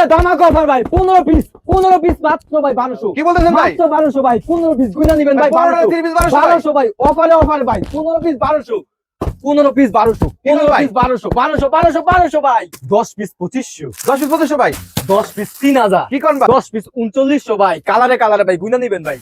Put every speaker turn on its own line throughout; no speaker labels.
ঈদে ধামাকা অফার ভাই। পনেরো পিস পনেরো পিস মাত্র ভাই 1200
কি বলতেছেন ভাই?
মাত্র বারোশো ভাই পনেরো পিস গুনা নিবেন ভাই
পনেরো
বারোশো।
তিরিশ বারোশো ভাই।
বারোশো অফারে অফার ভাই। পনেরো পিস বারোশো। পনেরো পিস বারোশো। পনেরো? পিস বারোশো। বারোশো বারোশো বারোশো ভাই। দশ পিস পঁচিশশো।
দশ পিস পঁচিশশো ভাই?
দশ পিস তিন হাজার।
কি কন
দশ পিস উনচল্লিশশো ভাই। কালারে কালারে ভাই গুনা নিবেন ভাই।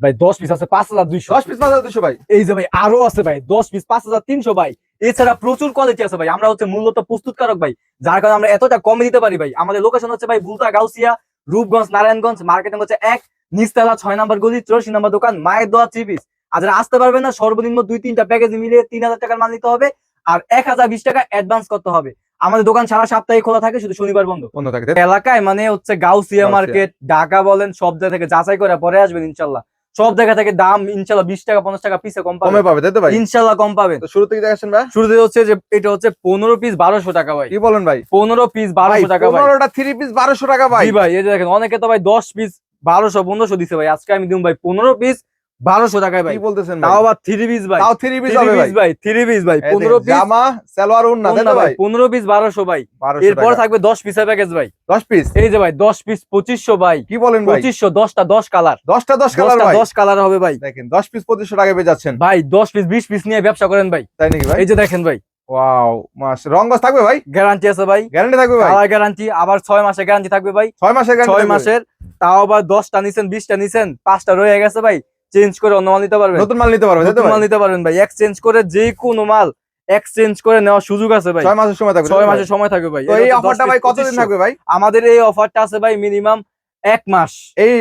ভাই দশ পিস আছে পাঁচ হাজার দুইশো।
দশ পিস পাঁচ হাজার দুশো ভাই।
এই যে ভাই আরও আছে ভাই দশ পিস পাঁচ হাজার তিনশো ভাই। এছাড়া প্রচুর কোয়ালিটি আছে ভাই আমরা হচ্ছে মূলত প্রস্তুতকারক ভাই যার কারণে আমরা এতটা কমে দিতে পারি ভাই। আমাদের লোকেশন হচ্ছে ভাই বুলতা গাউসিয়া রূপগঞ্জ নারায়ণগঞ্জ মার্কেটিং হচ্ছে এক নিচতলা ছয় নাম্বার গলি চৌরাশি নাম্বার দোকান মায়ের দোয়া থ্রি পিস আর যারা আসতে পারবে না সর্বনিম্ন দুই তিনটা প্যাকেজ মিলিয়ে তিন হাজার টাকার মাল নিতে হবে আর এক হাজার বিশ টাকা অ্যাডভান্স করতে হবে। আমাদের দোকান সারা সপ্তাহে খোলা থাকে শুধু শনিবার বন্ধ।
বন্ধ থাকে
এলাকায় মানে হচ্ছে গাউসিয়া
গাউসিয়া।
মার্কেট ঢাকা বলেন সব জায়গা থেকে যাচাই করে পরে আসবেন ইনশাল্লাহ। সব জায়গা থেকে দাম ইনশাল্লাহ বিশ টাকা পঞ্চাশ টাকা পিসে কম
কমে পাবে তাই তো ভাই?
ইনশাল্লাহ কম
পাবে। শুরু থেকে দেখাচ্ছেন ভাই?
শুরুতে হচ্ছে যে এটা হচ্ছে পনেরো পিস বারোশো টাকা ভাই।
কি বলেন ভাই?
পনেরো পিস বারোশো টাকা ভাই।
পনেরোটা থ্রি পিস বারোশো টাকা ভাই।
ভাই এই যে দেখেন অনেকে তো ভাই দশ পিস বারোশো পনেরোশো দিছে ভাই। আজকে আমি দিব ভাই পনেরো পিস বারোশো টাকায় ভাই।
বলতেছেন
তাও আবার থ্রি পিস ভাই।
তাও থ্রি পিস হবে ভাই।
থ্রি পিস ভাই। পনেরো পিস
জামা সালোয়ার তাই ভাই
পনেরো পিস বারোশো ভাই। এরপর থাকবে দশ পিসের প্যাকেজ ভাই।
দশ পিস
এই যে ভাই দশ পিস পঁচিশশো ভাই।
কি বলেন
পঁচিশশো দশটা দশ কালার
দশটা দশ কালার
দশ কালার হবে ভাই।
দেখেন দশ পিস পঁচিশশো টাকা পেয়ে যাচ্ছেন।
ভাই দশ পিস বিশ পিস নিয়ে ব্যবসা করেন ভাই।
তাই নাকি ভাই?
এই যে দেখেন ভাই।
ওয়াও মাস রঙ্গস থাকবে ভাই?
গ্যারান্টি আছে ভাই।
গ্যারান্টি থাকবে ভাই?
কালার গ্যারান্টি আবার ছয় মাসের গ্যারান্টি থাকবে ভাই।
ছয় মাসের গ্যারান্টি
ছয় মাসের তাও আবার দশটা নিছেন বিশটা নিছেন পাঁচটা রয়ে গেছে ভাই। চেঞ্জ করে অন্য মাল নিতে পারবেন?
নতুন মাল নিতে পারবে তাই তো
নতুন মাল নিতে পারবেন ভাই। এক্সচেঞ্জ করে যে কোনো মাল এক্সচেঞ্জ করে নেওয়ার সুযোগ আছে ভাই।
ছয় মাসের সময় থাকবে
ছয় মাসের সময় থাকবে ভাই।
ভাই? এই অফারটা ভাই কতদিন থাকবে ভাই?
আমাদের এই অফারটা আছে ভাই মিনিমাম এক মাস।
এই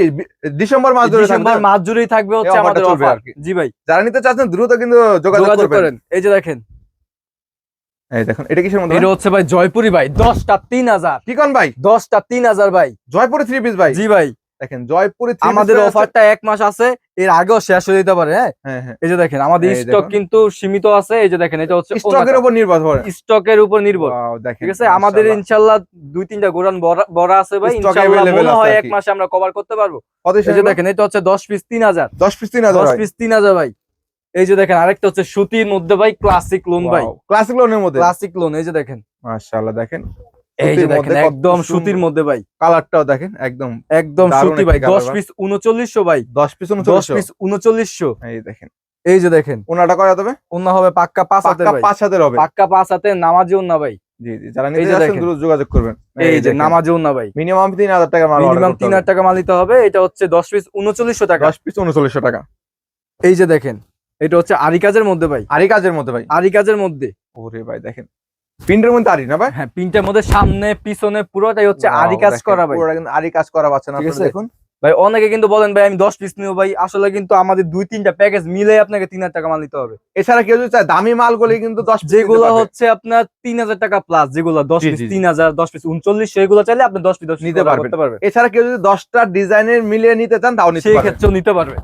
ডিসেম্বর মাস ধরে
ডিসেম্বর মাস জুড়েই থাকবে হচ্ছে আমাদের অফার জি ভাই।
যারা নিতে চাচ্ছেন দ্রুত কিন্তু যোগাযোগ
করেন। এই যে দেখেন।
এই দেখুন এটা কিসের মধ্যে
এটা হচ্ছে ভাই জয়পুরি ভাই দশটা তিন হাজার।
কি কোন ভাই?
দশটা তিন হাজার ভাই।
জয়পুরি থ্রি পিস ভাই?
জি ভাই।
দেখেন জয়পুরি
আমাদের অফারটা এক মাস আছে এর আগেও শেষ হয়ে যেতে পারে হ্যাঁ?
হ্যাঁ হ্যাঁ।
এই যে দেখেন আমাদের স্টক কিন্তু সীমিত আছে এই যে দেখেন এটা হচ্ছে
স্টকের উপর নির্ভর করে
স্টকের উপর নির্ভর।
দেখেন
ঠিক আছে? আমাদের। ইনশাল্লাহ দুই তিনটা গোরান বড় আছে ভাই
available
মনে হয় এক মাসে আমরা কভার করতে পারব। এই যে দেখেন এটা হচ্ছে দশ পিস তিন হাজার।
দশ পিস তিন হাজার
দশ পিস তিন হাজার ভাই। এই যে দেখেন আরেকটা হচ্ছে সুতির মধ্যে ভাই ক্লাসিক লোন ভাই।
ক্লাসিক লোনের মধ্যে?
ক্লাসিক লোন এই যে দেখেন।
মাশাআল্লাহ দেখেন।
এই যে দেখেন একদম সুতির মধ্যে ভাই।
কালারটাও দেখেন একদম
একদম সুতি ভাই
colour
দশ
ভাই।
পিস উনচল্লিশশো ভাই।
দশ পিস
দশ পিস উনচল্লিশশো।
এই দেখেন।
এই যে দেখেন।
ওনাটা করা যাবে
অন্য হবে পাক্কা পাঁচ হাতে ভাই।
পাঁচ হাতের হবে।
পাক্কা পাঁচ হাতে নামাজি না ভাই।
জি জি যারা নিতে যাচ্ছেন দ্রুত যোগাযোগ করবেন।
এই যে নামাজি না ভাই।
মিনিমাম তিন হাজার টাকা মাল
মিনিমাম তিন হাজার টাকা মাল নিতে হবে। এটা হচ্ছে দশ পিস উনচল্লিশশো টাকা।
দশ পিস উনচল্লিশশো টাকা।
এই যে দেখেন এটা হচ্ছে আরি কাজের মধ্যে ভাই।
আরই কাজের মধ্যে ভাই।
আরি কাজের মধ্যে।
ওরে ভাই দেখেন। প্রিন্টের মধ্যে আরি না ভাই?
হ্যাঁ প্রিন্টের মধ্যে সামনে পিছনে পুরোটাই হচ্ছে আরি কাজ করা ভাই।
পুরোটা কিন্তু আরি কাজ করা
আছে না
দেখুন।
ভাই অনেকে কিন্তু বলেন ভাই আমি দশ পিস নিব। ভাই আসলে কিন্তু আমাদের দুই তিনটা প্যাকেজ মিলে আপনাকে তিন হাজার টাকা মাল নিতে হবে।
এছাড়া কেউ যদি চায় দামি মাল মালগুলি কিন্তু দশ
যেগুলো হচ্ছে আপনার তিন হাজার টাকা প্লাস যেগুলো দশ পিস। তিন হাজার দশ পিস উনচল্লিশ সেগুলো চাইলে আপনি দশ পিস
নিতে পারবেন। এছাড়া কেউ যদি দশটা ডিজাইনের মিলিয়ে নিতে চান তাও
সেই ক্ষেত্রেও নিতে পারবে।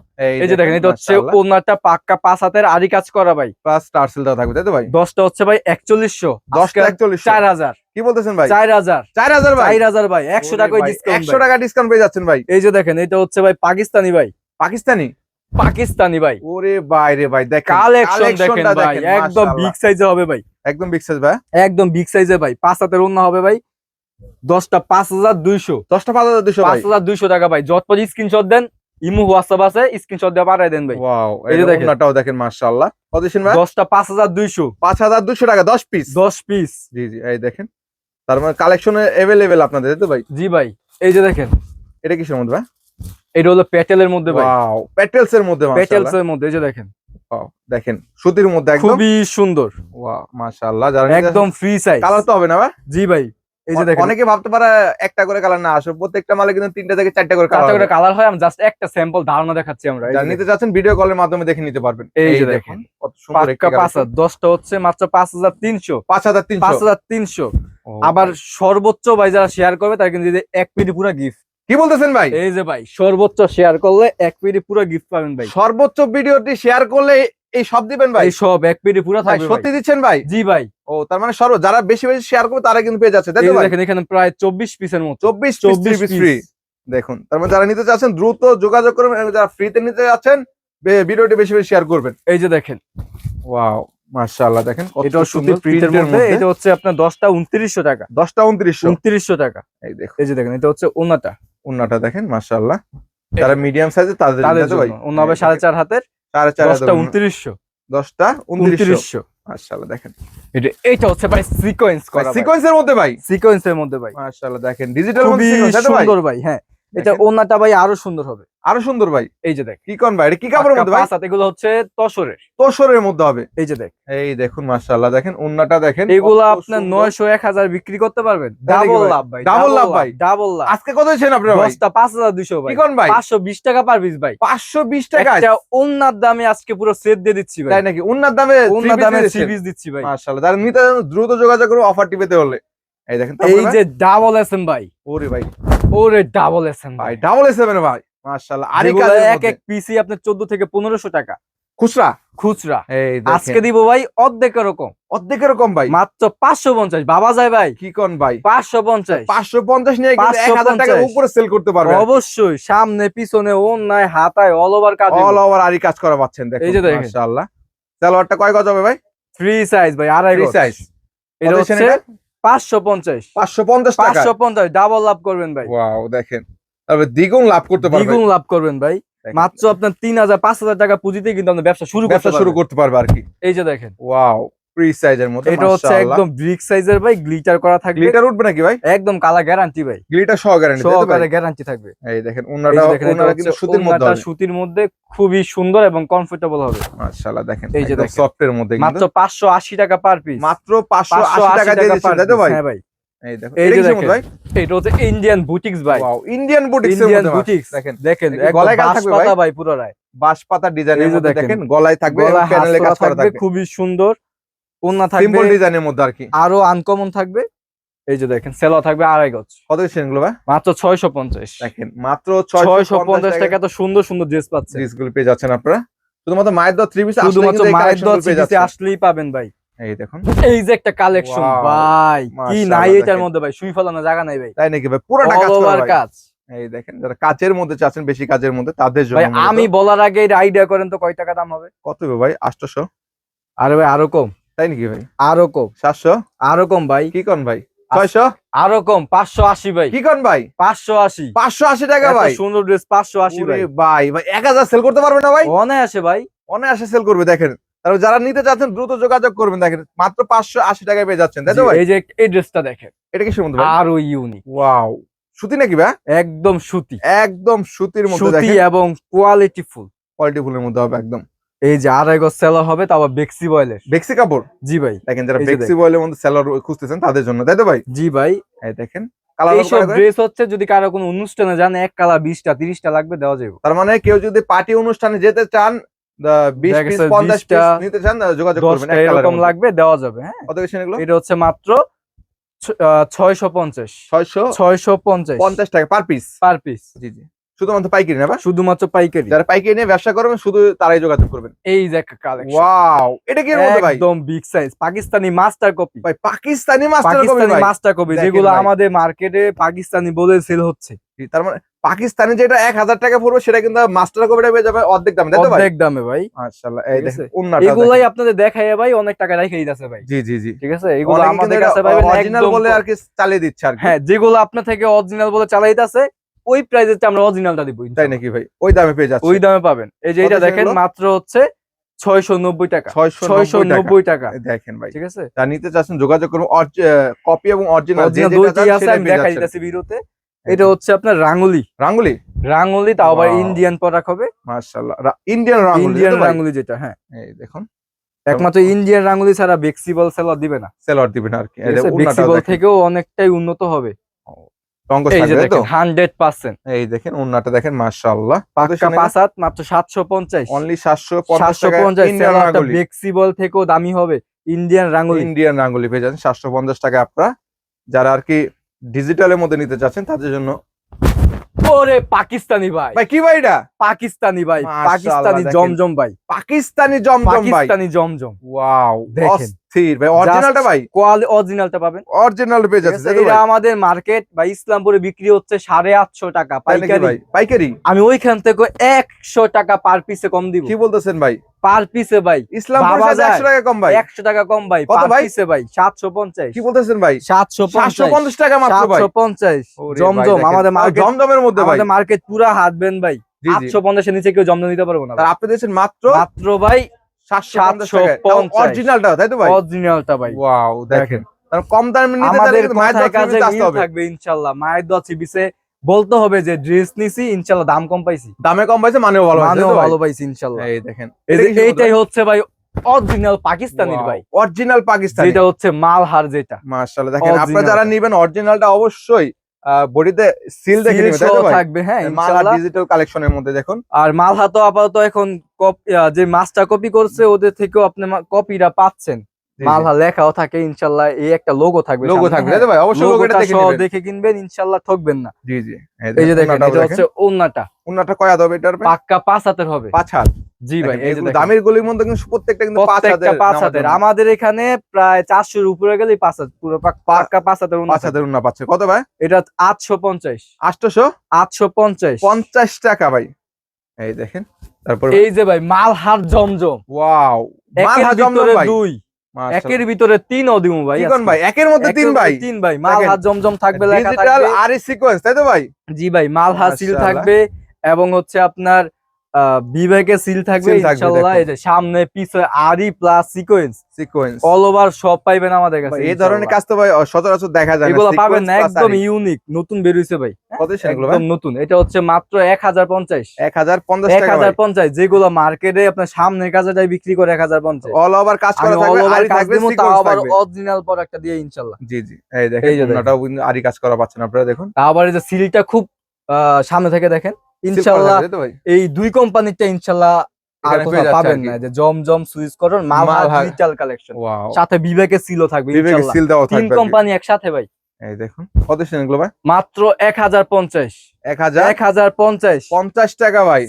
এই যে দেখেন এটা হচ্ছে। ওনারটা পাক্কা পাঁচ হাতের আরি কাজ করা ভাই।
প্লাস টার্সেলটা থাকবে তাই তো ভাই?
দশটা হচ্ছে ভাই একচল্লিশশো
দশটা একচল্লিশ
চার হাজার।
কি বলতেছেন ভাই?
চার হাজার।
চার হাজার ভাই?
চার হাজার ভাই একশো টাকা ডিসকাউন্ট
একশো টাকা ডিসকাউন্ট পেয়ে যাচ্ছেন ভাই।
এই যে দেখেন এটা হচ্ছে ভাই পাকিস্তানি ভাই।
পাকিস্তানি?
পাকিস্তানি ভাই।
ওরে বাইরে ভাই দেখেন
কালেকশন দেখেন ভাই একদম বিগ সাইজে হবে ভাই।
একদম বিগ সাইজ ভাই?
একদম বিগ সাইজে ভাই পাঁচ হাতের অন্য হবে ভাই। দশটা পাঁচ হাজার দুইশো।
দশটা পাঁচ হাজার দুশো
পাঁচ হাজার দুইশো টাকা ভাই যত স্ক্রিনশট দেন ইমু হোয়াটসঅ্যাপ আছে স্ক্রিনশট দিয়ে পাঠাই দেন ভাই।
ওয়াও
এই যে দেখেন।
দেখেন দেখেন মাশাআল্লাহ। কত দিচ্ছেন ভাই?
দশটা পাঁচ হাজার দুইশো।
পাঁচ হাজার দুশো টাকা দশ পিস
দশ পিস
জি জি এই দেখেন। তার মানে কালেকশন अवेलेबल আপনাদের তো ভাই?
জি ভাই এই যে দেখেন।
এটা কিসের মধ্যে ভাই?
এটা হলো প্যাটেলের মধ্যে ভাই।
ওয়াও প্যাটেলস এর মধ্যে
প্যাটেলস এর মধ্যে এই যে দেখেন।
ওয়াও দেখেন সুতির মধ্যে একদম।
খুবই সুন্দর।
ওয়াও মাশাআল্লাহ যারা
একদম ফ্রি সাইজ
কালার তো হবে না ভাই?
জি ভাই এই যে দেখেন।
অনেকে ভাবতে পারে একটা করে কালার না আসবে প্রত্যেকটা মালে কিন্তু তিনটা থেকে চারটা করে
কালার করে
কালার
হয় আমি জাস্ট একটা স্যাম্পল ধারণা দেখাচ্ছি আমরা
যারা নিতে চাচ্ছেন ভিডিও কলের মাধ্যমে দেখে নিতে পারবেন।
এই যে দেখেন
কত সুন্দর একটা
10টা হচ্ছে মাত্র
5300
5300 5300 আবার সর্বোচ্চ ভাই যারা শেয়ার করবে তারা কিন্তু এক পিডি পুরো গিফট
কি বলতেছেন ভাই?
এই যে ভাই সর্বোচ্চ শেয়ার করলে এক পিডি পুরো গিফট পাবেন ভাই।
সর্বোচ্চ ভিডিওটি শেয়ার করলে এই সব দিবেন ভাই?
সব এক পিডি পুরো থাকবে।
সত্যি দিচ্ছেন ভাই?
জি ভাই।
ও তার মানে সর্ব যারা বেশি বেশি শেয়ার করবে তারা কিন্তু পেয়ে যাচ্ছে ভাই?
দেখেন এখানে প্রায় চব্বিশ পিসের মতো।
চব্বিশ
চব্বিশ পিস
ফ্রি দেখুন তার মানে যারা নিতে চাচ্ছেন দ্রুত যোগাযোগ করবেন যারা ফ্রিতে নিতে যাচ্ছেন ভিডিওটি বেশি বেশি শেয়ার করবেন।
এই যে দেখেন।
ওয়াও মাশাআল্লাহ দেখেন
এটাও সুতির প্রিন্টের মধ্যে। এটা হচ্ছে আপনার দশটা উনত্রিশশো টাকা।
দশটা উনত্রিশশো।
উনত্রিশশো টাকা।
এই দেখুন
এই যে দেখেন এটা হচ্ছে ওনাটা
উন্নাটা দেখেন মাশাআল্লাহ। যারা মিডিয়াম সাইজের তাদের জন্য। ভাই
ওনা হবে সাড়ে চার হাতের
সাড়ে চার
দশটা
হাজার
উনত্রিশশো।
দশটা উনত্রিশশো।
উনত্রিশশো।
মাশাআল্লাহ দেখেন।
এটা এইটা হচ্ছে ভাই সিকোয়েন্স করা
সিকোয়েন্সের মধ্যে ভাই।
সিকোয়েন্সের মধ্যে ভাই।
মাশাআল্লাহ দেখেন। ডিজিটাল মধ্যে ভাই?
সুন্দর ভাই হ্যাঁ। এটা ওনাটা ভাই আরও সুন্দর হবে।
আরও সুন্দর ভাই।
এই যে দেখ
কি কোন ভাই? এটা কি কাপড়ের মধ্যে ভাই?
হাত, এগুলো হচ্ছে তসরের।
তোষরের মধ্যে হবে।
এই যে দেখ
এই দেখুন মাশাআল্লাহ দেখেন উন্নাটা দেখেন।
এগুলো। নয়শো এক হাজার বিক্রি করতে পারবেন। ডাবল লাভ ভাই
Double লাভ ভাই?
ডাবল লাভ।
আজকে কত দিচ্ছেন আপনারা ভাই?
হাজার দুইশো ভাই।
কি কোন ভাই?
পাঁচশো বিশ টাকা পার পিস ভাই।
পাঁচশো বিশ টাকা
একটা ওনার দামে আজকে পুরো সেট দিয়ে দিচ্ছি ভাই।
তাই নাকি? উন্নার দামে
ওনার দামে থ্রি পিস দিচ্ছি ভাই।
মাশাআল্লাহ তাহলে নিতে দ্রুত যোগাযোগ করুন অফারটি পেতে হলে এই দেখেন
এই যে ডাবল এস এম ভাই।
ওরে ভাই।
ওরে ডাবল এস এম
ভাই ডাবল এস সেভেন ভাই মাশাআল্লাহ। আরি
এক এক পিসি আপনার চোদ্দ থেকে পনেরোশো টাকা।
খুচরা?
খুচরা। আজকে দিব ভাই অর্ধেক এরকম।
অর্ধেকের কম ভাই?
মাত্র পাঁচশো পঞ্চাশ। বাবা যায় ভাই।
কি কোন ভাই?
পাঁচশো পঞ্চাশ।
পাঁচশো পঞ্চাশ নিয়ে এক হাজার টাকার উপরে সেল করতে পারবে।
অবশ্যই। সামনে পিছনে ওনায় হাতায় অল ওভার কাজ
অল ওভার আরি কাজ করা পাচ্ছেন
এই যে দেখেন।
মাশাআল্লাহ। সালোয়ারটা কয় গজ হবে ভাই?
ফ্রি সাইজ ভাই আড়াই।
সাইজ
এটা হচ্ছে? পাঁচশো পঞ্চাশ।
পাঁচশো পঞ্চাশ
পাঁচশো পঞ্চাশ ডাবল লাভ করবেন ভাই।
ওয়াও দেখেন। তবে দ্বিগুণ লাভ করতে
দ্বিগুণ লাভ করবেন ভাই। মাত্র আপনার তিন হাজার পাঁচ হাজার টাকা পুঁজিতে কিন্তু আপনার ব্যবসা শুরু
ব্যবসা শুরু
শুরু
করতে পারবে আর কি।
এই যে দেখেন।
ওয়াও ফ্রি সাইজের মধ্যে
এটা হচ্ছে একদম ব্রিক সাইজের ভাই গ্লিটার করা থাকবে।
গ্লিটার উঠবে নাকি ভাই?
একদম কালা গ্যারান্টি ভাই।
গ্লিটার সহ গ্যারান্টি
সহকারে গ্যারান্টি থাকবে।
এই দেখেন ওনাটা কিন্তু সুতির মধ্যে হবে।
সুতির মধ্যে খুবই সুন্দর এবং কমফোর্টেবল হবে।
মাশাআল্লাহ দেখেন
এই যে
মধ্যে
মাত্র
কিন্তু
পাঁচশো আশি টাকা পার পিস
মাত্র 580 টাকা দিয়ে দিচ্ছেন তাই তো ভাই?
হ্যাঁ ভাই।
এই এটা
হচ্ছে ইন্ডিয়ান বুটিক্স ভাই।
Wow Indian boutiques
Indian boutiques
দেখেন।
দেখেন
এটা কি গলায় কাজ থাকবে ভাই?
বাঁশপাতা ভাই পুরো রায়।
বাঁশ পাতা ডিজাইনের মধ্যে
দেখেন।
গলায় থাকবে প্যানেলে কাজ করা
থাকবে
থাকবে।
খুবই সুন্দর। ওন্না
সিম্পল ডিজাইনের মধ্যে আর কি।
আরও আনকমন থাকবে। এই যে দেখেন সেলো থাকবে আড়াই গজ।
কত দিচ্ছেন এগুলো ভাই?
মাত্র ছয়শো পঞ্চাশ।
দেখেন মাত্র
ছয়শো
650
পঞ্চাশ
টাকা
টাকা এত সুন্দর সুন্দর ড্রেস পাচ্ছে।
ড্রেসগুলো পেয়ে যাচ্ছেন আপনারা। শুধুমাত্র মায়ের দর থ্রি পিস
শুধুমাত্র মায়ের
পেয়ে
সিরিজে আসলেই পাবেন ভাই।
এই দেখুন।
এই যে একটা কালেকশন ভাই কি নাই এটার মধ্যে ভাই সুই ফলানো জায়গা নাই ভাই।
তাই নাকি ভাই? পুরোটা
অল
কাজ করা
কাজ।
এই দেখেন যারা কাচের মধ্যে চাচ্ছেন বেশি কাজের মধ্যে তাদের জন্য
ভাই আমি বলার আগে আইডিয়া করেন তো কয় টাকা দাম হবে?
কত ভাই? 800
আরে ভাই আরও কম।
তাই নাকি ভাই?
আরও কম।
700
আরও কম ভাই।
কি কোন ভাই? 600
আরও কম পাঁচশো আশি ভাই।
কি কোন ভাই?
পাঁচশো আশি।
580 টাকা ভাই।
সুন্দর ড্রেস পাঁচশো আশি ভাই।
ওরে ভাই এক হাজার সেল করতে পারবে না ভাই?
অনায়াসে ভাই।
অনায়াসে সেল করবে দেখেন। তারপর যারা নিতে চাচ্ছেন দ্রুত যোগাযোগ করবেন দেখেন। মাত্র 580 টাকায় পেয়ে যাচ্ছেন তাই তো ভাই?
এই যে এই ড্রেসটা দেখেন।
এটা কি সুন্দর
আরও ইউনিক
ওয়াও সুতি নাকি ভাই?
একদম সুতি।
একদম সুতির মধ্যে
সুতি এবং কোয়ালিটি ফুল
কোয়ালিটি ফুলের মধ্যে হবে একদম।
এই যে আড়াই গজ সেলো হবে তাও আবার বেক্সি বয়েলের
বেক্সি কাপড়?
জি ভাই
দেখেন যারা বেক্সি বয়েলের মধ্যে সেলার খুঁজতেছেন তাদের জন্য তাই তো ভাই?
জি ভাই
এই দেখেন
এইসব ড্রেস হচ্ছে যদি কারও কোনো অনুষ্ঠানে যান এক কালা বিশটা তিরিশটা লাগবে দেওয়া যাবে
তার মানে কেউ যদি পার্টি অনুষ্ঠানে যেতে চান বিশ
দেখা
পিস
গেছে
পঞ্চাশ
20 টা,
পিস নিতে চান যোগাযোগ করবেন এক
এরকম লাগবে দেওয়া যাবে হ্যাঁ। এটা হচ্ছে মাত্র ছয়শো পঞ্চাশ।
ছয়শো
ছয়শো পঞ্চাশ।
পঞ্চাশ টাকা পার পিস
পার পিস
জি জি। শুধুমাত্র পাইকারি না
শুধুমাত্র পাইকারি।
যারা পাইকারি নিয়ে ব্যবসা করবেন শুধু তারাই যোগাযোগ করবেন।
এই যে একটা কালেকশন
ওয়াও এটা কি মধ্যে ভাই?
একদম big size Pakistani master copy
ভাই Pakistani master copy
Pakistani master copy যেগুলো আমাদের মার্কেটে পাকিস্তানি বলে সেল হচ্ছে।
তার মানে পাকিস্তানি যেটা এক হাজার টাকা পড়বে সেটা কিন্তু মাস্টার কপিটা পেয়ে যাবে অর্ধেক দামে ভাই?
অর্ধেক দামে ভাই।
মাশাআল্লাহ এই দেখেন
এগুলাই আপনাদের দেখাই ভাই অনেক টাকা রেখে দিতেছে ভাই।
জি জি জি।
ঠিক আছে? এগুলো আমাদের কাছে পাবেন
অরিজিনাল বলে আর কি চালিয়ে দিচ্ছে আর
হ্যাঁ যেগুলো আপনার থেকে অরিজিনাল বলে চালাইতেছে ওই প্রাইসে আমরা অরিজিনালটা দিব
তাই নাকি ভাই? ওই দামে পেয়ে যাচ্ছে।
ওই দামে পাবেন। এই যে এটা দেখেন মাত্র হচ্ছে ছয়শো নব্বই টাকা।
ছয়শো
নব্বই টাকা।
দেখেন ভাই।
ঠিক আছে?
যা নিতে চাচ্ছেন যোগাযোগ করুন। কপি এবং অরিজিনাল।
দিতেছি ভিডিওতে। এটা হচ্ছে আপনার রাঙ্গুলি।
রাঙ্গুলি?
রাঙ্গুলি তাও আবার ইন্ডিয়ান প্রোডাক্ট হবে।
মাশাআল্লাহ। ইন্ডিয়ান রাঙ্গুলি
ইন্ডিয়ান
ইন্ডিয়ান
রাঙ্গুলি যেটা হ্যাঁ।
এই দেখুন।
একমাত্র ইন্ডিয়ান রাঙ্গুলি ছাড়া বেক্সিবল সেলার দিবে না।
সেলর দিবেন আর কি।
বেক্সিবল থেকেও অনেকটাই উন্নত হবে।
রঙ্গ থাকবে তো? এই দেখেন দেখেন মাশাআল্লাহ।
মাত্র
অনলি 750 টাকা ইন্ডিয়ান রাঙ্গুলি
বেক্সিবল থেকেও দামি হবে ইন্ডিয়ান রাঙ্গুলি
ইন্ডিয়ান রাঙ্গুলি পেয়ে যাচ্ছেন 750 টাকা আপনারা। যারা আর কি ডিজিটালের মধ্যে নিতে চাচ্ছেন তাদের জন্য।
ওরে পাকিস্তানি ভাই।
ভাই কি ভাই এটা?
পাকিস্তানি ভাই পাকিস্তানি জমজম ভাই।
পাকিস্তানি জমজম ভাই।
পাকিস্তানি জমজম।
ওয়াও
দেখেন।
স্থির ভাই অরিজিনালটা ভাই।
কোয়ালি অরিজিনালটা পাবেন।
অরিজিনাল পেয়ে যাচ্ছে
আছে?
তাই তো
এটা আমাদের মার্কেট বা ইসলামপুরে বিক্রি হচ্ছে সাড়ে আটশো টাকা পাইকারি।
পাইকারি?
আমি ওইখান থেকে একশো টাকা পার পিসে কম দিব।
কি বলতেছেন ভাই?
পার পিসে ভাই
ইসলাম। একশো টাকা কম ভাই।
একশো টাকা কম ভাই
কত ভাই?
পিসে ভাই সাতশো পঞ্চাশ।
কি বলতেছেন ভাই?
সাতশো
পঞ্চাশ। টাকা মাত্র
সাতশো পঞ্চাশ। জমজম আমাদের
জমজমের মধ্যে
আমাদের মার্কেট পুরা ভাই। আটশো পঞ্চাশের নিচে কেউ জমজম নিতে পারব না
আর আপনি দিয়েছেন মাত্র
মাত্র ভাই
সাতশো পঞ্চাশ
750
টাকা অরিজিনালটা তাই তো ভাই?
অরিজিনালটা ভাই।
ওয়াও দেখেন। কম দামে নিতে চাইলে মায়ের
কথায়
দোকানে
কাজে
কিন্তু আসতে
মিল
হবে।
থাকবে ইনশাল্লাহ। মায়ের দোয়া চিবিসে বলতে হবে যে ড্রেস নিছি ইনশাল্লাহ দাম কম পাইছি।
দামে কম পাইছে মানেও ভালো
মানেও? ভালো পাইছি ইনশাল্লাহ।
এই দেখেন।
এইটাই হচ্ছে ভাই অরিজিনাল পাকিস্তানির ভাই।
অরিজিনাল পাকিস্তানি।
যেটা হচ্ছে মালহার যেটা।
মাশাআল্লাহ দেখেন আপনারা যারা নেবেন অরিজিনালটা অবশ্যই বডিতে সিল দেখে নিবে তাই তো
থাকবে হ্যাঁ
ইনশাআল্লাহ।
ইনশাল্লাহ
ডিজিটাল কালেকশনের মধ্যে দেখুন।
আর মালহা তো আপাতত এখন যে মাস্টার কপি করছে ওদের থেকেও আপনি কপিরা পাচ্ছেন। মালহা লেখাও থাকে ইনশাল্লাহ এই একটা লোগো থাকবে
লোগো থাকবে।
হ্যাঁ।
ভাই অবশ্যই লোগোটা দেখে নেবেন।
দেখে কিনবেন ইনশাল্লাহ ঠকবেন না।
জি জি।
এই যে দেখেন এটা হচ্ছে ওন্নাটা
উন্নাটা কয় হবে এটার
পাক্কা পাঁচ হাতের হবে।
পাঁচ হাত।
জি ভাই এই যে
দামের গলির মধ্যে কিন্তু প্রত্যেকটা কিন্তু পাঁচ হাতের
পাঁচ হাতের। আমাদের এখানে প্রায় চারশোর উপরে গেলেই পাঁচ হাত পুরো পাক- পাক্কা পাঁচ হাতের
পাঁচ হাতের উন্না পাচ্ছে। কত ভাই?
এটা আটশো পঞ্চাশ।
আটশোশো?
আটশো পঞ্চাশ।
পঞ্চাশ টাকা ভাই। এই দেখেন তারপর
এই যে ভাই মালহার জমজম।
ওয়াও
একের
মালহা জমজম ভাই।
দুই। একের ভিতরে তিন অদিমু ভাই
কোন ভাই একের মধ্যে তিন ভাই।
তিন ভাই মালহার জমজম থাকবে লেখা
ডিজিটাল
থাকবে।
আর সিকোয়েন্স তাই তো ভাই?
জি ভাই মাল সিল থাকবে এবং হচ্ছে আপনার বিবেকে সিল থাকবে ইনশাআল্লাহ। এই যে সামনে পিছে আরি plus sequence
sequence
all over সব পাইবেন আমাদের কাছে
এই ধরনের কাজ তো ভাই সচরাচর দেখা যায় না
এগুলো পাবেন না একদম ইউনিক নতুন বেরিয়েছে ভাই।
কত সেগুলো
একদম নতুন এটা হচ্ছে মাত্র এক হাজার পঞ্চাশ।
এক হাজার পঞ্চাশ
এক
টাকা
হাজার পঞ্চাশ যেগুলো মার্কেটে আপনার সামনে কাজে বিক্রি করে এক হাজার পঞ্চাশ।
অল ওভার কাজ করা থাকবে আরি থাকবে সিকোয়েন্স
আবার অরিজিনাল প্রোডাক্টটা দিয়ে ইনশাল্লাহ
জি জি। এই দেখেন কিন্তু আরি কাজ করা পাচ্ছেন আপনারা দেখুন।
আবার এই যে সিলটা খুব আহ, সামনে থেকে দেখেন। ইনশাল্লাহ এই দুই কোম্পানিটা ইনশাল্লাহ আর কোথাও পাবেন না যে জমজম মালহা। ডিজিটাল কালেকশন সাথে বিবেকের সিলও থাকবে
বিবেকে সিল দেওয়া
তিন
থাকবে
কোম্পানি একসাথে ভাই।
এই দেখুন কত
মাত্র
টাকা ভাই।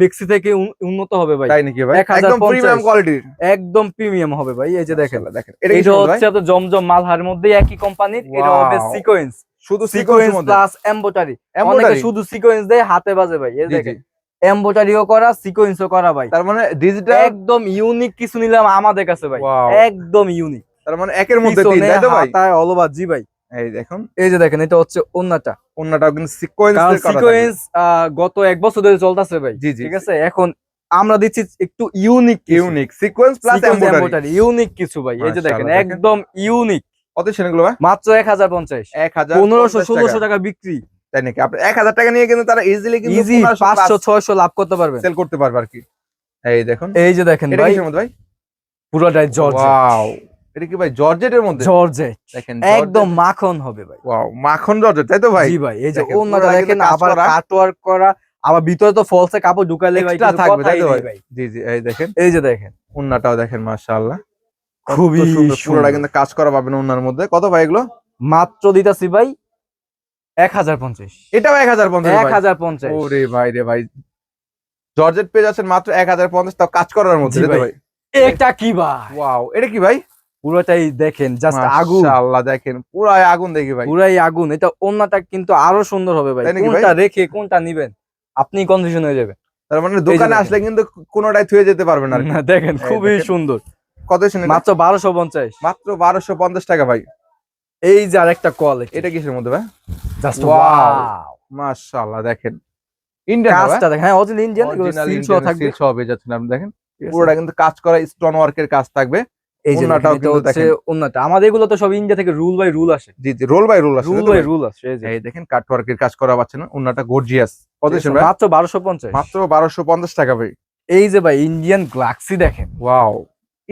বিক্সি থেকে উন্নত হবে ভাই।
তাই নাকি ভাই?
1050
একদম প্রিমিয়াম কোয়ালিটির
একদম প্রিমিয়াম হবে ভাই এই যে দেখেন।
দেখেন। এটা?
হচ্ছে জমজম মালহার মধ্যে একই কোম্পানির এটা হবে সিকোয়েন্স
শুধু
সিকোয়েন্স প্লাস এম্বোটারি অনেকে শুধু সিকোয়েন্স দেয় হাতে বাজে ভাই এই। দেখেন। এম্বোটারিও করা সিকোয়েন্সও করা ভাই।
তার মানে ডিজিটাল
একদম ইউনিক কিছু নিলাম আমাদের কাছে ভাই। একদম ইউনিক
তার মানে একের মধ্যে তিন তাই তো ভাই?
অলওভার জি ভাই।
এই দেখুন।
এই যে দেখেন এটা হচ্ছে অন্যটা
অন্যটাও কিন্তু সিকোয়েন্স
সিকোয়েন্স গত এক বছর ধরে চলতেছে ভাই।
জি, জি,
ঠিক আছে? এখন আমরা দিচ্ছি একটু unique
unique sequence plus embroidery
unique কিছু ভাই। এই যে দেখেন। একদম ইউনিক
কত সেগুলো ভাই?
মাত্র এক হাজার পঞ্চাশ।
এক হাজার
পনেরোশো ষোলোশো
টাকা।
বিক্রি।
তাই নাকি? আপনি এক হাজার টাকা নিয়ে কিন্তু তারা ইজিলি
ইজি পাঁচশো ছয়শো লাভ করতে পারবেন
সেল করতে পারবে আর কি। এই দেখুন।
এই যে দেখেন ভাই
ভাই?
পুরোটাই জর্জ
ওয়াও এটা কি ভাই জর্জেটের মধ্যে?
জর্জেট
দেখেন
একদম মাখন হবে ভাই।
ওয়াও মাখন জর্জেট তাই তো ভাই?
জি ভাই এই যে অন্যটা দেখেন আবার। কাটওয়ার্ক করা আবার ভিতরে তো ফলসে কাপড় ঢুকাইলে ভাই
থাকবে, তাই তো ভাই? জি জি এই দেখেন।
এই যে দেখেন।
উন্নাটাও দেখেন মাশাআল্লাহ।
খুবই
সুন্দর পুরোটা। কিন্তু কাজ করা পাবেন উন্নার মধ্যে। কত ভাই এগুলো?
মাত্র দিতাছি ভাই এক হাজার পঞ্চাশ।
এটাও এক হাজার পঞ্চাশ
এক হাজার পঞ্চাশ।
ওরে ভাই রে ভাই। জর্জেট পেয়ে যাচ্ছেন মাত্র এক হাজার পঞ্চাশ তাও কাজ করার মধ্যে
ভাই। এটা কি ভাই?
ওয়াও এটা কি ভাই?
পুরোটাই দেখেন জাস্ট আগুন।
আল্লাহ দেখেন পুরাই আগুন দেখি ভাই।
পুরাই আগুন এটা অন্যটা কিন্তু আরও সুন্দর হবে ভাই? কোনটা রেখে কোনটা নিবেন আপনি কনফিউশন হয়ে যাবেন।
তার মানে দোকানে আসলে কিন্তু কোনোটাই থুয়ে যেতে পারবেন না,
দেখেন খুবই সুন্দর।
কত শুনে
মাত্র বারোশো পঞ্চাশ।
মাত্র বারোশো পঞ্চাশ টাকা ভাই।
এই যে আরেকটা কোয়ালিটি
এটা কিসের মধ্যে ভাই?
জাস্ট. ওয়াও
মাশাআল্লাহ দেখেন। ইন্ডিয়ান
কাজটা দেখেন হ্যাঁ অরিজিনাল ইন্ডিয়ান এগুলো সিল সহ থাকবে।
সহ পেয়ে যাচ্ছেন আপনি দেখেন। পুরোটা কিন্তু কাজ করা স্টোন ওয়ার্কের কাজ থাকবে।
এই যে হচ্ছে। আমাদের এগুলো তো সব ইন্ডিয়া থেকে রুল বাই রুল আসে।
জি জি রোল বাই রোল আছে
রুল
তাই
বাই রুল আসে এই
দেখেন কাট ওয়ার্কের কাজ করা পাচ্ছেন ওনাটা গর্জিয়াস
মাত্র বারোশো পঞ্চাশ।
মাত্র বারোশো পঞ্চাশ টাকা ভাই।
এই যে ভাই ইন্ডিয়ান গ্লাক্সি দেখেন।
ওয়াও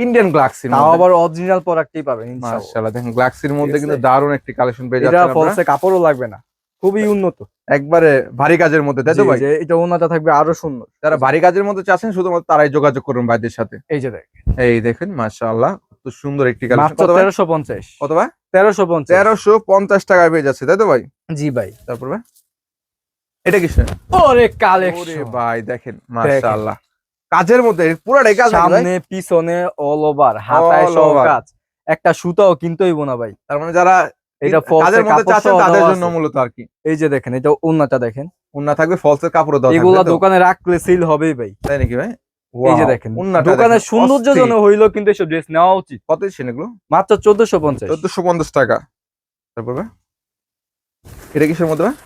ইন্ডিয়ান গ্লাক্সির
তাও আবার অরিজিনাল প্রোডাক্টই পাবেন ইনশাআল্লাহ।
মাশাআল্লাহ দেখেন গ্লাক্সির মধ্যে কিন্তু? দারুণ একটি কালেকশন পেয়ে যাচ্ছেন আপনারা।
ফলসে কাপড়ও লাগবে না খুবই উন্নত।
একবারে ভারী কাজের মধ্যে তাই তো ভাই?
এটা ওনাটা থাকবে আরও সুন্দর।
যারা ভারী কাজের মধ্যে চাচ্ছেন শুধুমাত্র তারাই যোগাযোগ করুন ভাইদের সাথে।
এই যে দেখ।
এই দেখেন মাশাআল্লাহ কত সুন্দর একটি কালেকশন কত ভাই?
তেরোশো পঞ্চাশ।
কত ভাই?
তেরোশো পঞ্চাশ।
তেরোশো পঞ্চাশ টাকায় পেয়ে যাচ্ছে তাই তো ভাই?
জি ভাই।
তারপর ভাই? এটা কি
ওরে কালেকশন
ভাই দেখেন। মাশাআল্লাহ। কাজের মধ্যে পুরোটাই কাজ
সামনে পিছনে অল ওভার হাতায় সব কাজ। একটা সুতাও কিনতে হইব না ভাই।
তার মানে যারা
এটা
কাজের মধ্যে চাচ্ছেন তাদের জন্য মূলত আর কি।
এই যে দেখেন এটা উন্নাটা দেখেন।
উন্না থাকবে ফলসের কাপড় দেওয়া
এগুলা দোকানে রাখলে সেল হবেই ভাই।
তাই নাকি ভাই?
এই যে দেখেন
উন্নাটা
দোকানের সৌন্দর্য জন্য হইল কিন্তু এসব ড্রেস নেওয়া উচিত।
কত দিচ্ছেন এগুলো?
মাত্র চোদ্দশো পঞ্চাশ।
চোদ্দশো পঞ্চাশ টাকা। তারপর ভাই? এটা কিসের মধ্যে ভাই?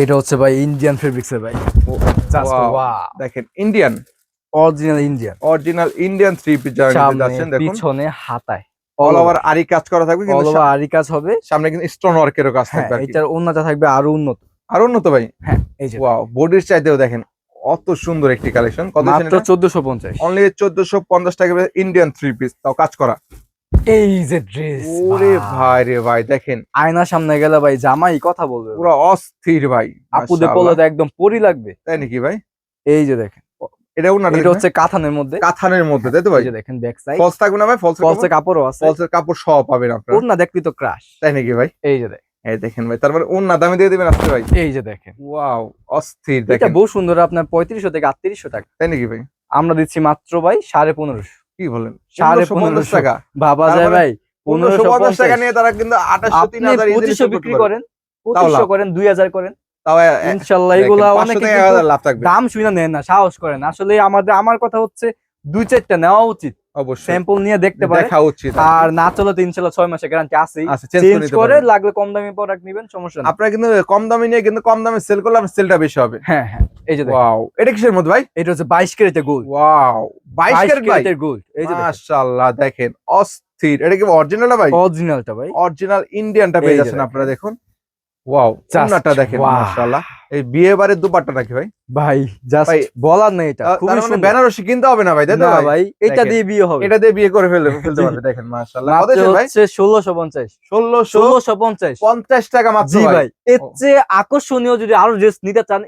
এটা হচ্ছে ভাই ইন্ডিয়ান ফেব্রিক্সের ভাই।
দেখেন Indian
original Indian
original Indian three piece যারা নিতে
সামনে
যাচ্ছেন দেখুন।
পিছনে হাতায়।
অল ওভার আরি কাজ করা থাকবে
অল ওভার আরি কাজ হবে।
সামনে কিন্তু স্টোন ওয়ার্কেরও কাজ
হ্যাঁ
থাকবে।
এটার উন্নতা থাকবে আরও উন্নত।
আর উন্নত ভাই?
হ্যাঁ এই যে।
ওয়াও বডির চাইতেও দেখেন অত সুন্দর একটি কালেকশন কত
মাত্র চোদ্দশো পঞ্চাশ।
অনলি চোদ্দশো পঞ্চাশ টাকা ইন্ডিয়ান থ্রি পিস তাও কাজ করা।
এই যে ড্রেস
ওরে ভাই রে ভাই দেখেন।
আয়নার সামনে গেলে ভাই জামাই কথা বলবে।
পুরো অস্থির ভাই
আপুদের। পলে একদম পরি লাগবে।
তাই নাকি ভাই?
এই যে দেখেন।
এটা উন্নাটা
এটা হচ্ছে কাথানের মধ্যে।
কাথানের মধ্যে তাই তো ভাই?
দেখেন ব্যাক সাইড
ফলস থাকবে না ভাই? ফলস
ফলসে কাপড়ও আছে।
ফলসের কাপড় সহ পাবেন আপনারা।
ওর না দেখবি তো ক্রাশ
তাই নাকি ভাই?
এই যে দেখেন
এই দেখেন ভাই তারপরে উন্না দামে দিয়ে দিবেন আসতে ভাই।
এই যে দেখেন।
ওয়াও অস্থির
এটা
দেখেন।
বহু সুন্দর আপনার পঁয়ত্রিশশো থেকে আটত্রিশশো টাকা।
তাই নাকি ভাই?
আমরা দিচ্ছি মাত্র ভাই সাড়ে পনেরোশো।
কি বলেন?
সাড়ে
1550
পনেরোশো।
টাকা।
ভাবা যায় ভাই
পনেরোশো
পনেরোশো
পঞ্চাশ টাকা নিয়ে তারা কিন্তু আঠাশশো তিন
আপনি
হাজার
পঁচিশশো বিক্রি করেন পঁচিশশো
লাভ।
করেন দুই হাজার করেন।
তাও এ- এ-
ইনশাল্লাহ
দেখেন,
এগুলা
500
অনেকে
থেকে
কিন্তু
1000 লাভ থাকবে।
দাম শুনে নেন না সাহস করেন। আসলে আমাদের আমার কথা হচ্ছে দুই চারটা নেওয়া উচিত।
অবশ্যই।
স্যাম্পল নিয়ে দেখতে পারেন।
দেখা উচিত
আর না চলে তো মাসে গ্যারান্টি
চেঞ্জ করে
লাগলে কম দামি প্রোডাক্ট নিবেন সমস্যা নেই।
আপনারা কিন্তু কম দামে নিয়ে কিন্তু কম দামে সেল করলে আপনার সেলটা বেশি হবে।
হ্যাঁ হ্যাঁ এই যে
ওয়াও এটা কিসের মধ্যে ভাই?
এটা হচ্ছে গোল্ড
ওয়াও 22 ক্যারেট ভাই?
গোল্ড এই যে
মাশাআল্লাহ দেখেন অস্থির। এটা কি অরিজিনাল ভাই?
অরিজিনালটা ভাই।
অরিজিনাল ইন্ডিয়ানটা পেয়ে যাচ্ছেন আপনারা দেখুন। ওয়াও উন্নাটা দেখেন মাশাআল্লাহ। এই বিয়ে বাড়ির দুপাট্টা নাকি ভাই?
ভাই জাস্ট বলার নেই এটা খুবই
মানে
সুন্দর।
বেনারসি কিনতে হবে না ভাই তাই
না
ভাই?
এটা দিয়ে বিয়ে হবে।
এটা দিয়ে বিয়ে করে ফেলতে ফেলতে পারবে দেখেন মাশাআল্লাহ। কত ভাই?
হচ্ছে ষোলোশো পঞ্চাশ।
1650
ষোলোশো পঞ্চাশ।
টাকা মাত্র
জি
ভাই।
এর চেয়ে আকর্ষণীয় যদি আরও ড্রেস নিতে চান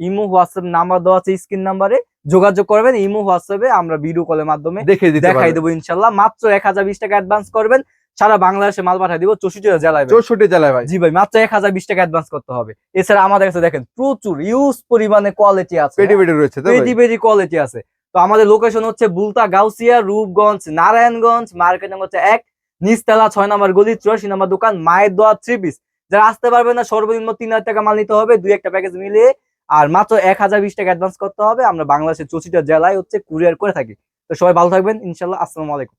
ইমো হোয়াটসঅ্যাপ নাম্বার দেওয়া আছে স্ক্রিন নাম্বারে যোগাযোগ করবেন ইমো হোয়াটসঅ্যাপে আমরা ভিডিও কলের মাধ্যমে দেখাই দেবো ইনশাল্লাহ মাত্র এক হাজার বিশ টাকা অ্যাডভান্স করবেন। সারা বাংলাদেশে মাল পাঠিয়ে দিব চৌষট্টি জেলায়
চৌষট্টি জেলায় ভাই।
জি ভাই মাত্র এক হাজার বিশ টাকা অ্যাডভান্স করতে হবে। এছাড়া আমাদের কাছে দেখেন প্রচুর ইউজ পরিমাণে কোয়ালিটি আছে।
পেটি পেটি রয়েছে
পেটি পেটি কোয়ালিটি আছে। তো আমাদের লোকেশন হচ্ছে বুলতা গাউসিয়া রূপগঞ্জ নারায়ণগঞ্জ মার্কেট নাম হচ্ছে এক নিচতলা ছয় নম্বর গলি চুরাশি নম্বর দোকান মায়ের দোয়া থ্রি পিস যারা আসতে পারবে না সর্বনিম্ন তিন হাজার টাকা মাল নিতে হবে দুই একটা প্যাকেজ মিলিয়ে আর মাত্র এক হাজার বিশ টাকা অ্যাডভান্স করতে হবে। আমরা বাংলাদেশের চৌষট্টি জেলায় হচ্ছে কুরিয়ার করে থাকি। তো সবাই ভালো থাকবেন ইনশাল্লাহ আসসালামু আলাইকুম।